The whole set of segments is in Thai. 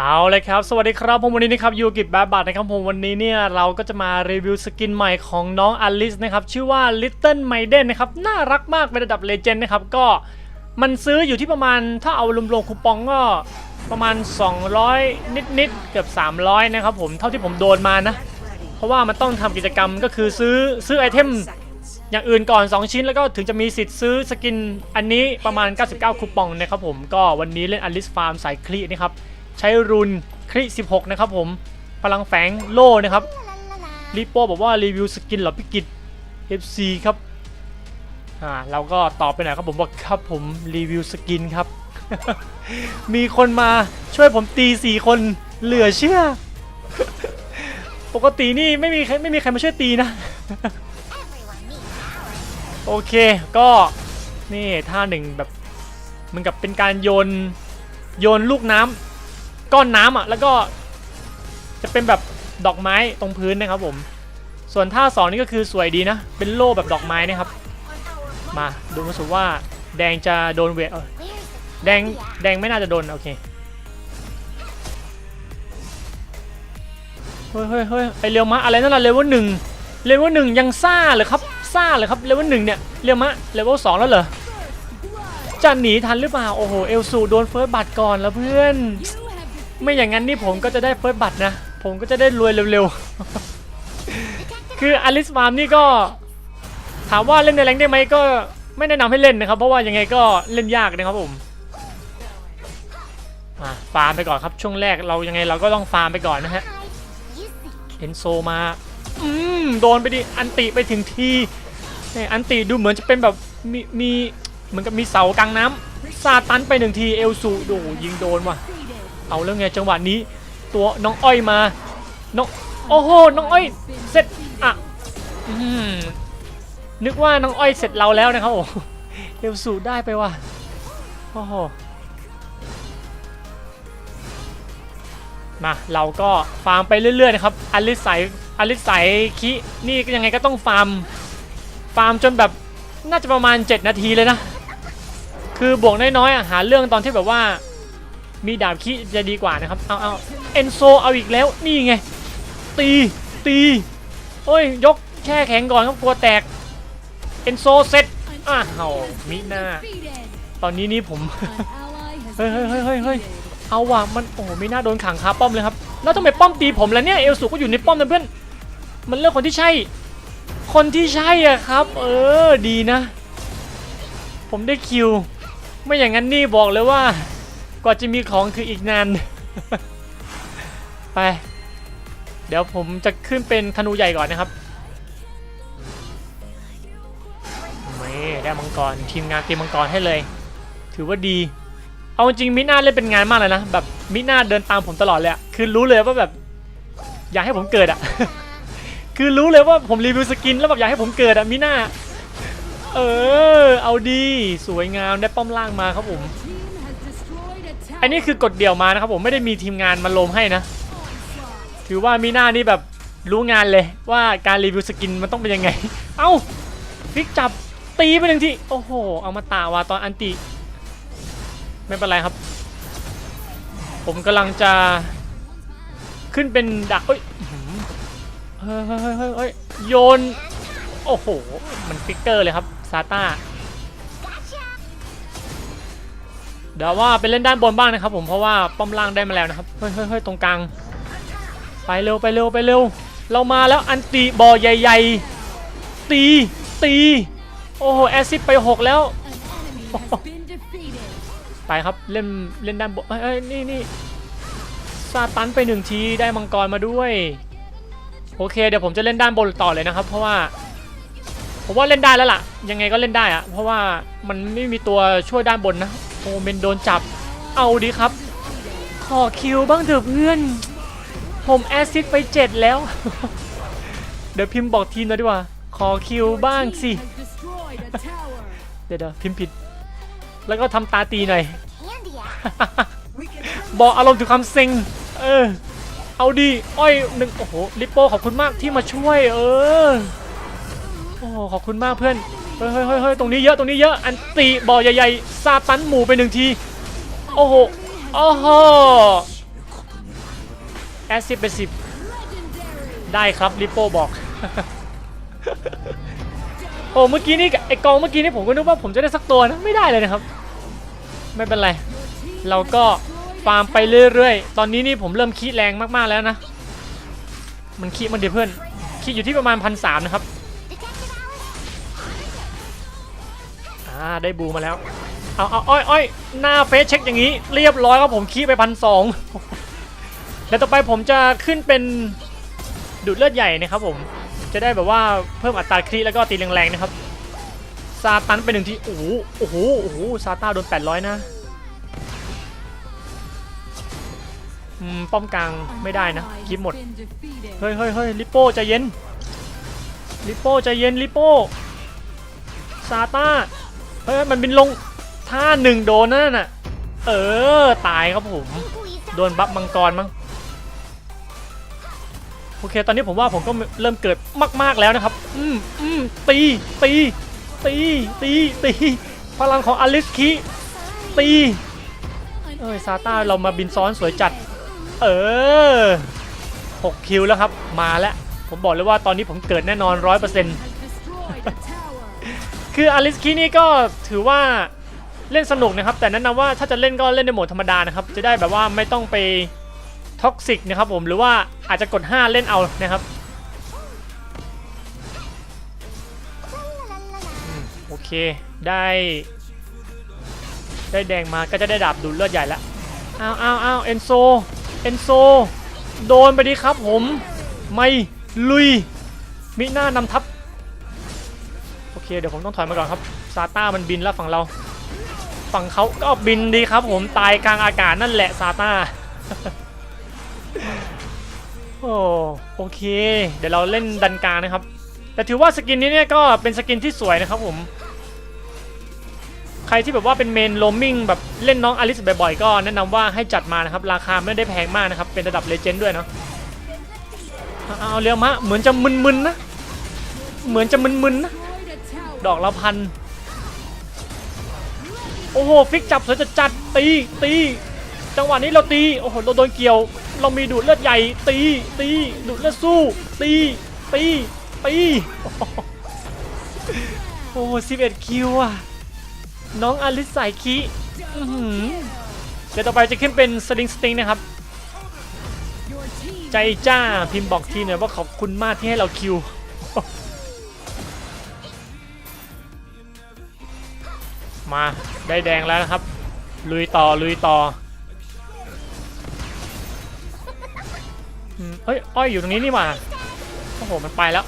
เอาเลยครับ สวัสดีครับผมวันนี้นะครับยูกิบแบบบัตนะครับผมวันนี้เนี่ยเราก็จะมารีวิวสกินใหม่ของน้องอลิสนะครับชื่อว่า Little Maiden นะครับน่ารักมากเป็นระดับเลเจนด์นะครับก็มันซื้ออยู่ที่ประมาณถ้าเอารวมๆคูปองก็ประมาณ 200 นิดๆเกือบ 300 นะครับผมเท่าที่ผมโดนมานะ เพราะว่ามันต้องทำกิจกรรมก็คือซื้อซื้อไอเทมอย่างอื่นก่อน 2 ชิ้นแล้วก็ถึงจะมีสิทธิ์ซื้อสกินอันนี้ประมาณ 99 คูปองนะครับผมก็วันนี้เล่นอลิสฟาร์มสายคลีนะครับ ใช้รุนคลี16 นะครับผม พลังแฝงโล่นะครับลิโป้บอกว่ารีวิวสกินเหรอพี่กิต FC ครับอ่าเราก็ตอบไปหน่อยครับผมบอกครับผมรีวิวสกินครับ มีคนมาช่วยผมตี 4 คนเหลือเชื่อ ปกตินี่ไม่มีไม่มีใครมาช่วยตีนะ โอเคก็นี่ท่าหนึ่งแบบมันกับเป็นการโยนโยนลูกน้ำ ก้อนน้ำอะแล้วก็จะเป็นแบบดอกไม้ตรงพื้นนะครับผม ส่วนท่าสองนี่ก็คือสวยดีนะ เป็นโล่แบบดอกไม้นะครับ มาดูมาสุว่าแดงจะโดนเวทแดงแดงไม่น่าจะโดนโอเคเฮ้ยเฮ้ยเฮ้ยไอเรียวมะอะไรนั่นล่ะเลเวลหนึ่งเลเวลหนึ่งยังซ่าเหรอครับซ่าเหรอครับเลเวลหนึ่งเนี่ยเรียวมะเลเวลสองแล้วเหรอจะหนีทันหรือเปล่าโอ้โหเอลซูโดนเฟิร์สบัตรก่อนแล้วเพื่อน ไม่อย่างนั้นนี่ผมก็จะได้เฟิร์สบัตรนะ ผมก็จะได้รวยเร็วๆ คืออลิสฟาร์มนี่ก็ ถามว่าเล่นในแรงได้ไหมก็ไม่แนะนำให้เล่นนะครับ เพราะว่ายังไงก็เล่นยากนะครับผมฟาร์มไปก่อนครับช่วงแรกเรายังไงเราก็ต้องฟาร์มไปก่อนนะฮะเอนโซมาอืมโดนไปดิอันติไปถึงทีนี่อันติดูเหมือนจะเป็นแบบมีมีเหมือนกับมีเสากลางน้ำซาตันไปหนึ่งทีเอลซูโดยิงโดนว่ะ เอาแล้วไงจังหวะนี้ ตัวน้องอ้อยมาน้องโอ้โหน้องอ้อยเสร็จอะอนึกว่าน้องอ้อยเสร็จเราแล้วนะครับโอ้โหเอลสูได้ไปว่ะโอ้โหมาเราก็ฟาร์มไปเรื่อยๆนะครับอลิสายอลิสายคินี่ยังไงก็ต้องฟาร์มฟาร์มจนแบบน่าจะประมาณ 7 นาทีเลยนะ คือบวกน้อยๆหาเรื่องตอนที่แบบว่า มีดาบขี้จะดีกว่านะครับ เอาเอาเอนโซเอาอีกแล้ว นี่ไง ตี ตีโอ้ย ยกแช่แข็งก่อนครับกลัวแตก เอนโซเสร็จอะเห่ามิหน้า ตอนนี้นี่ผม เฮ้ยเฮ้ยเฮ้ยเฮ้ยเฮ้ยเอาว่ะ มัน โอ้โหมิหน้าโดนขังคาป้อมเลยครับ แล้วทำไมป้อมตีผมแล้วเนี่ย เอลสุก็อยู่ในป้อมนะเพื่อน มันเลือกคนที่ใช่ คนที่ใช่อะครับ เออ ดีนะ ผมได้คิว ไม่อย่างนั้นนี่บอกเลยว่า กว่าจะมีของคืออีกนาน ไป เดี๋ยวผมจะขึ้นเป็นธนูใหญ่ก่อนนะครับนี่ได้มังกรทีมงานเตรียมมังกรให้เลย ถือว่าดี เอาจริงมิน่าเล่นเป็นงานมากเลยนะแบบมิน่าเดินตามผมตลอดเลยคือรู้เลยว่าแบบอยากให้ผมเกิดอะคือรู้เลยว่าผมรีวิวสกินแล้วแบบอยากให้ผมเกิดอะมิน่าเออ เอาดี สวยงามได้ป้อมล่างมาครับผม อันนี้คือกดเดี่ยวมานะครับผมไม่ได้มีทีมงานมาลมให้นะ ถือว่ามีหน้านี่แบบรู้งานเลยว่าการรีวิวสกินมันต้องเป็นยังไง เอ้าฟิกจับตีไปหนึ่งทีโอ้โห เอามาตาว่าตอนอันติ ไม่เป็นไรครับ ผมกำลังจะขึ้นเป็นดักเฮ้ยเฮ้ยเฮ้ยเฮ้ยเฮ้ยโยน โอ้โห มันฟิกเกอร์เลยครับซาต้า เดี๋ยวว่าไปเล่นด้านบนบ้างนะครับ ผมเพราะว่าป้อมล่างได้มาแล้วนะครับเฮ้ยเฮ้ยเฮ้ยตรงกลางไปเร็วไปเร็วไปเร็ว เรามาแล้วอันตีบอใหญ่ๆ ตีตีโอ้โหแอซิดไปหกแล้ว ไปครับเล่นเล่นด้านบนเอ้ยเอ้ยนี่นี่ซาตันไปหนึ่งทีได้มังกรมาด้วย โอเคเดี๋ยวผมจะเล่นด้านบนต่อเลยนะครับ เพราะว่าผมว่าเล่นได้แล้วล่ะ ยังไงก็เล่นได้อะเพราะว่ามันไม่มีตัวช่วยด้านบนนะ โอเมนโดนจับ เอาดีครับ ขอคิวบ้างเถอะเพื่อน ผมแอซิดไปเจ็ดแล้ว เดี๋ยวพิมพ์บอกทีมหนะดีกว่า ขอคิวบ้างสิ เดี๋ยวดิพิมพ์ผิด แล้วก็ทำตาตีหน่อย บอกอารมณ์ถึงความเซ็ง เออ เอาดีอ้อยหนึ่งโอ้โห ลิปโป้ขอบคุณมากที่มาช่วย เออ โอ้โหขอบคุณมากเพื่อน เฮ้ยเฮ้ยเฮ้ยตรงนี้เยอะตรงนี้เยอะอันตีบ่อใหญ่ๆซาตันหมู่ไปหนึ่งทีโอ้โหโอ้โหแอสซิดเป็นสิบได้ครับลิปโป้บอกโอ้เมื่อกี้นี่ไอกองเมื่อกี้นี่ผมก็นึกว่าผมจะได้สักตัวนะไม่ได้เลยนะครับ ไม่เป็นไรเราก็ฟาร์มไปเรื่อยๆ ตอนนี้นี่ผมเริ่มขี้แรงมากๆแล้วนะ มันขี้มันเดียวเพื่อนขี้อยู่ที่ประมาณพันสามนะครับ อ่าได้บูมาแล้ว เอาเอาอ้อยอ้อยหน้าเฟซเช็คอย่างนี้ เรียบร้อยครับผมขี้ไปพันสองแล้วต่อไปผมจะขึ้นเป็นดูดเลือดใหญ่นะครับผม จะได้แบบว่าเพิ่มอัตราคลีแล้วก็ตีแรงๆนะครับ ซาตันเป็นหนึ่งที โอ้โห โอ้โห โอ้โห ซาต้าโดน 800 นะอืมป้อมกลางไม่ได้นะคลิปหมด เฮ้ยเฮ้ยเฮ้ยลิปโป้ใจเย็น ลิปโป้ใจเย็น ลิปโป้ ซาต้า เฮ้ยมันบินลงท่าหนึ่งโดนนั่นน่ะ เออ ตายครับผม โดนบัฟมังกรมั้งโอเค ตอนนี้ผมว่าผมก็เริ่มเกิดมาก ๆ แล้วนะครับ อืมอืมตี ตี ตี ตี ตี พลังของอลิสคิตี เอ้ย ซาต้าเรามาบินซ้อนสวยจัด เออ6คิวแล้วครับ มาแล้ว ผมบอกเลยว่าตอนนี้ผมเกิดแน่นอน100% คืออลิสคินี่ก็ถือว่าเล่นสนุกนะครับ แต่แนะนำว่าถ้าจะเล่นก็เล่นในโหมดธรรมดานะครับ จะได้แบบว่าไม่ต้องไปท็อกซิกนะครับผมหรือว่าอาจจะกด 5 เล่นเอานะครับโอเคได้ ได้แดงมาก็จะได้ดาบดูดเลือดใหญ่แล้วอ้าวอ้าวอ้าวเอนโซเอนโซโดนไปดีครับผม ไม่ลุยมิหน้านำทัพ โอเคเดี๋ยวผมต้องถอยมาก่อนครับซาต้ามันบินแล้วฝั่งเราฝั่งเขาก็บินดีครับ ผมตายกลางอากาศนั่นแหละซาต้าโอ้โอเค เดี๋ยวเราเล่นดันกลางนะครับ แต่ถือว่าสกินนี้เนี่ยก็เป็นสกินที่สวยนะครับผม ใครที่แบบว่าเป็นเมนโรมมิ่งแบบเล่นน้องอลิสบ่อยๆก็แนะนำว่าให้จัดมานะครับ ราคาไม่ได้แพงมากนะครับ เป็นระดับเลเจนด์ด้วยเนาะเอาเรียวมะเหมือนจะมึนๆนะ เหมือนจะมึนๆนะ ดอกละพัน โอ้โห ฟิกจับสวยจัดจัดตี ตี จังหวะนี้เราตี โอ้โห เราโดนเกี่ยว เรามีดูดเลือดใหญ่ ตี ตี ดูดเลือดสู้ ตี ตี ตี โอ้โห11คิวอะ น้องอลิสสายคีเดี๋ยวต่อไปจะขึ้นเป็นสลิงสติงนะครับใจจ้าพิมพ์บอกทีหน่อยว่าขอบคุณมากที่ให้เราคิว มาได้แดงแล้วนะครับ ลุยต่อลุยต่ออเอ้ยอ้อยอยู่ตรงนี้นี่หว่าโอ้โหมันไปแล้ว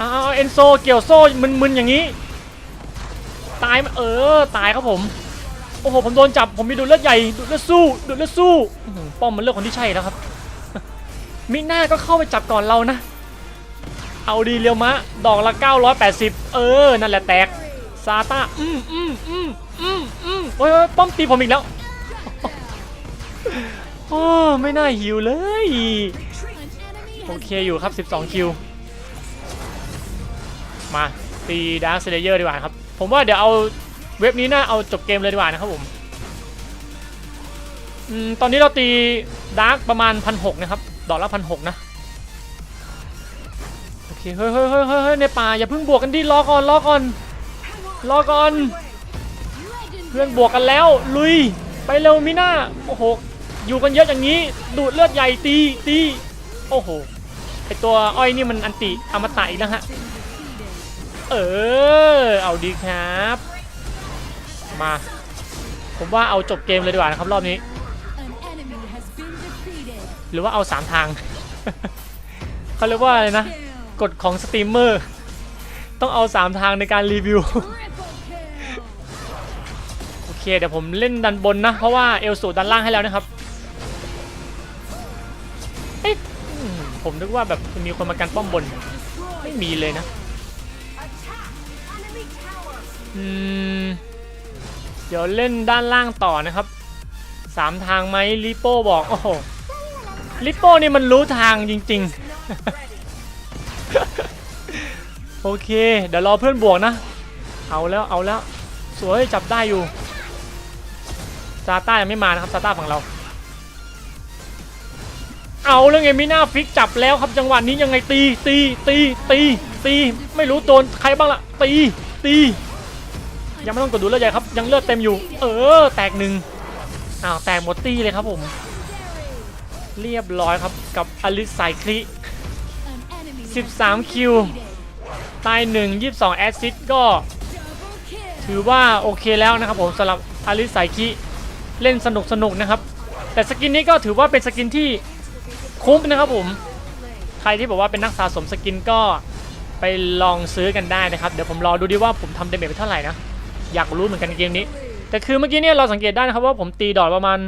อ้าวเอนโซเกี่ยวโซ่มึนๆอย่างนี้ ตายไหมเออตายครับผมโอ้โหผมโดนจับผมมีดูดเลือดใหญ่ดูดเลือดสู้ดูดเลือดสู้ป้อมมันเลือกคนที่ใช่แล้วครับมิหน้าก็เข้าไปจับก่อนเรานะ เอาดีเรียวมะ ดอกละ 980 เออ นั่นแหละแตก ซาต้าอืมอืมอืมอืมอืมโอ้ยโอ้ยป้อมตีผมอีกแล้วโอ้ไม่น่าหิวเลย โอเคอยู่ครับ 12 คิว มา ตีดาร์คเซเลเยอร์ดีกว่าครับ ผมว่าเดี๋ยวเอาเว็บนี้น่าเอาจบเกมเลยดีกว่านะครับผมอืมตอนนี้เราตีดาร์กประมาณพันหนะครับ ดอกละพันหนะ โอเคเฮ้ยเฮ้ยเฮ้ยเฮ้ยเฮ้ยในป่าอย่าเพิ่งบวกกันดิรอก่อนรอก่อน รอก่อน เพื่อนบวกกันแล้ว ลุย ไปเร็วมิน่า โอ้โห อยู่กันเยอะอย่างนี้ ดูดเลือดใหญ่ตีตี โอ้โห ไอตัวอ้อยนี่มันอันติอมตะอีกแล้วฮะ เออ เอาดีครับ มา ผมว่าเอาจบเกมเลยดีกว่านะครับรอบนี้ หรือว่าเอา3ทาง เขาเรียกว่าอะไรนะ กฎของสตรีมเมอร์ ต้องเอา3ทางในการรีวิวโอ เคเดี๋ยวผมเล่นดันบนนะ เพราะว่าเอลสูดันล่างให้แล้วนะครับเอ๊ะผมนึกว่าแบบมีคนมากันป้อมบน ไม่มีเลยนะอืมเดี๋ยวเล่นด้านล่างต่อนะครับสามทางไหมลิโป้บอกโอ้โหลิโป้นี่มันรู้ทางจริง ๆ โอเค เดี๋ยวรอเพื่อนบวกนะ เอาแล้วเอาแล้ว สวยจับได้อยู่ ซาต้ายังไม่มานะครับซาต้าฝั่งเรา เอาแล้วไงไม่น่าฟิกจับแล้วครับจังหวะนี้ยังไงตีตีตีตีตีไม่รู้โดนใครบ้างล่ะตีตี ยังไม่ต้องกดดูเลือดใหญ่ครับ ยังเลือดเต็มอยู่ เออ แตกหนึ่งอ้าวแตกหมดตีเลยครับผม เรียบร้อยครับกับอลิสไซคลิ13 คิว ตาย1 22แอซิสก็ ถือว่าโอเคแล้วนะครับผมสำหรับอลิสไซคิ เล่นสนุกสนุกนะครับ แต่สกินนี้ก็ถือว่าเป็นสกินที่คุ้มนะครับผม ใครที่บอกว่าเป็นนักสะสมสกินก็ไปลองซื้อกันได้นะครับ เดี๋ยวผมรอดูดิว่าผมทำเดเมจไปเท่าไหร่นะ อยากรู้เหมือนกันเกมนี้ แต่คือเมื่อกี้เนี่ยเราสังเกตได้นะครับว่าผมตีดอทประมาณ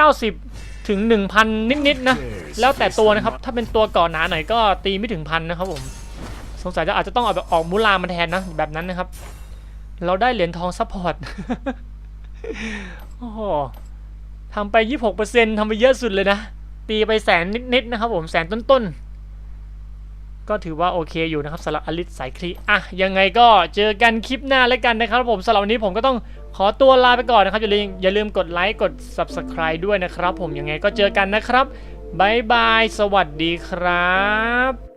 890 ถึง 1,000 นิดๆนะ แล้วแต่ตัวนะครับ ถ้าเป็นตัวก่อนหนาหน่อยก็ตีไม่ถึงพันนะครับผม สงสัยจะอาจจะต้องเอาแบบออกมูลามาแทนนะแบบนั้นนะครับ เราได้เหรียญทองซัพพอร์ต โอ้โหทำไป 26%ทำไปเยอะสุดเลยนะ ตีไปแสนนิดๆนะครับผมแสนต้นๆ ก็ถือว่าโอเคอยู่นะครับสำหรับอลิสสายคลีอะยังไงก็เจอกันคลิปหน้าแล้วกันนะครับผมสำหรับวันนี้ผมก็ต้องขอตัวลาไปก่อนนะครับ อย่าลืมอย่าลืมกดไลค์กด Subscribe ด้วยนะครับ ผมยังไงก็เจอกันนะครับบายบาย สวัสดีครับ